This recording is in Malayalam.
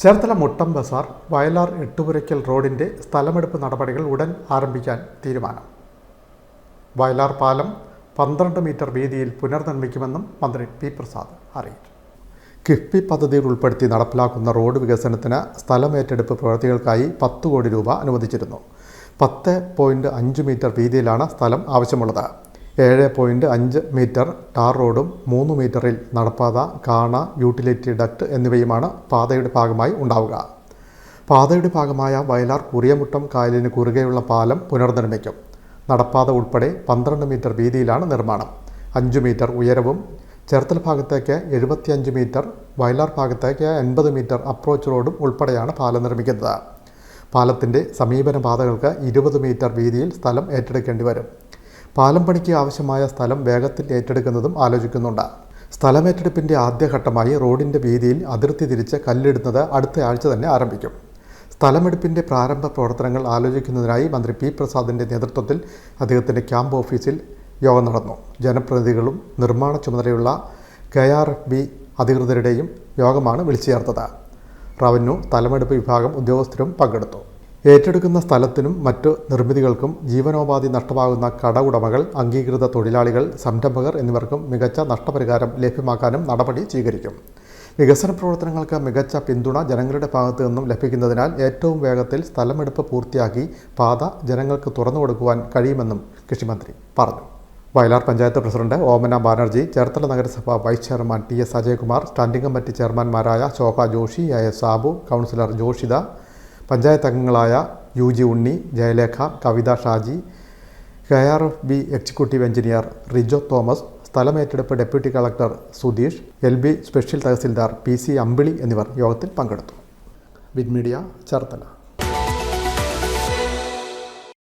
ചേർത്തല മുട്ടം ബസാർ വയലാർ എട്ടുപുരയ്ക്കൽ റോഡിന്റെ സ്ഥലമെടുപ്പ് നടപടികൾ ഉടൻ ആരംഭിക്കാൻ തീരുമാനം. വയലാർ പാലം പന്ത്രണ്ട് മീറ്റർ വീതിയിൽ പുനർനിർമ്മിക്കുമെന്നും മന്ത്രി പി പ്രസാദ് അറിയിച്ചു. കിഫ്ബി പദ്ധതിയിൽ ഉൾപ്പെടുത്തി നടപ്പിലാക്കുന്ന റോഡ് വികസനത്തിന് സ്ഥലമേറ്റെടുപ്പ് പ്രവൃത്തികൾക്കായി പത്ത് കോടി രൂപ അനുവദിച്ചിരുന്നു. പത്ത് പോയിന്റ് അഞ്ച് മീറ്റർ വീതിയിലാണ് സ്ഥലം ആവശ്യമുള്ളത്. ഏഴ് പോയിന്റ് അഞ്ച് മീറ്റർ ടാർ റോഡും മൂന്ന് മീറ്ററിൽ നടപ്പാത കാണ യൂട്ടിലിറ്റി ഡക്റ്റ് എന്നിവയുമാണ് പാതയുടെ ഭാഗമായി ഉണ്ടാവുക. പാതയുടെ ഭാഗമായ വയലാർ കുറിയമുട്ടം കായലിന് കുറുകെയുള്ള പാലം പുനർനിർമ്മിക്കും. നടപ്പാത ഉൾപ്പെടെ പന്ത്രണ്ട് മീറ്റർ വീതിയിലാണ് നിർമ്മാണം. അഞ്ച് മീറ്റർ ഉയരവും ചേർത്തല ഭാഗത്തേക്ക് എഴുപത്തിയഞ്ച് മീറ്റർ വയലാർ ഭാഗത്തേക്ക് എൺപത് മീറ്റർ അപ്രോച്ച് റോഡും ഉൾപ്പെടെയാണ് പാലം നിർമ്മിക്കുന്നത്. പാലത്തിന്റെ സമീപന പാതകൾക്ക് ഇരുപത് മീറ്റർ വീതിയിൽ സ്ഥലം ഏറ്റെടുക്കേണ്ടി വരും. പാലം പണിക്ക് ആവശ്യമായ സ്ഥലം വേഗത്തിൽ ഏറ്റെടുക്കുന്നതും ആലോചിക്കുന്നുണ്ട്. സ്ഥലമേറ്റെടുപ്പിന്റെ ആദ്യഘട്ടമായി റോഡിന്റെ വീതിയിൽ അതിർത്തി തിരിച്ച് കല്ലിടുന്നത് അടുത്ത ആഴ്ച തന്നെ ആരംഭിക്കും. സ്ഥലമെടുപ്പിന്റെ പ്രാരംഭ പ്രവർത്തനങ്ങൾ ആലോചിക്കുന്നതിനായി മന്ത്രി പി പ്രസാദിന്റെ നേതൃത്വത്തിൽ അദ്ദേഹത്തിന്റെ ക്യാമ്പ് ഓഫീസിൽ യോഗം നടന്നു. ജനപ്രതിനിധികളും നിർമ്മാണ ചുമതലയുള്ള കെ ആർ ബി അധികൃതരുടെയും യോഗമാണ് വിളിച്ചു ചേർത്തത്. റവന്യൂ സ്ഥലമെടുപ്പ് വിഭാഗം ഉദ്യോഗസ്ഥരും പങ്കെടുത്തു. ഏറ്റെടുക്കുന്ന സ്ഥലത്തിനും മറ്റു നിർമ്മിതികൾക്കും ജീവനോപാധി നഷ്ടമാകുന്ന കട ഉടമകൾ അംഗീകൃത തൊഴിലാളികൾ സംരംഭകർ എന്നിവർക്കും മികച്ച നഷ്ടപരിഹാരം ലഭ്യമാക്കാനും നടപടി സ്വീകരിക്കും. വികസന പ്രവർത്തനങ്ങൾക്ക് മികച്ച പിന്തുണ ജനങ്ങളുടെ ഭാഗത്തു നിന്നും ലഭിക്കുന്നതിനാൽ ഏറ്റവും വേഗത്തിൽ സ്ഥലമെടുപ്പ് പൂർത്തിയാക്കി പാത ജനങ്ങൾക്ക് തുറന്നു കൊടുക്കുവാൻ കഴിയുമെന്നും കൃഷിമന്ത്രി പറഞ്ഞു. വയലാർ പഞ്ചായത്ത് പ്രസിഡന്റ് ഓമന ബാനർജി ചേർത്തല നഗരസഭ vice chairman T S Ajayakumar standing committee ചെയർമാൻമാരായ Shobha Joshi A S Sabu councillor Joshitha panchayat അംഗങ്ങളായ U G Unni Jayalekha Kavitha Shaji K R F B executive engineer Rijo Thomas സ്ഥലമേറ്റെടുപ്പ് deputy collector Sudheesh L B special tahsildar P C Ambili എന്നിവർ യോഗത്തിൽ പങ്കെടുത്തു. Win media Cherthala.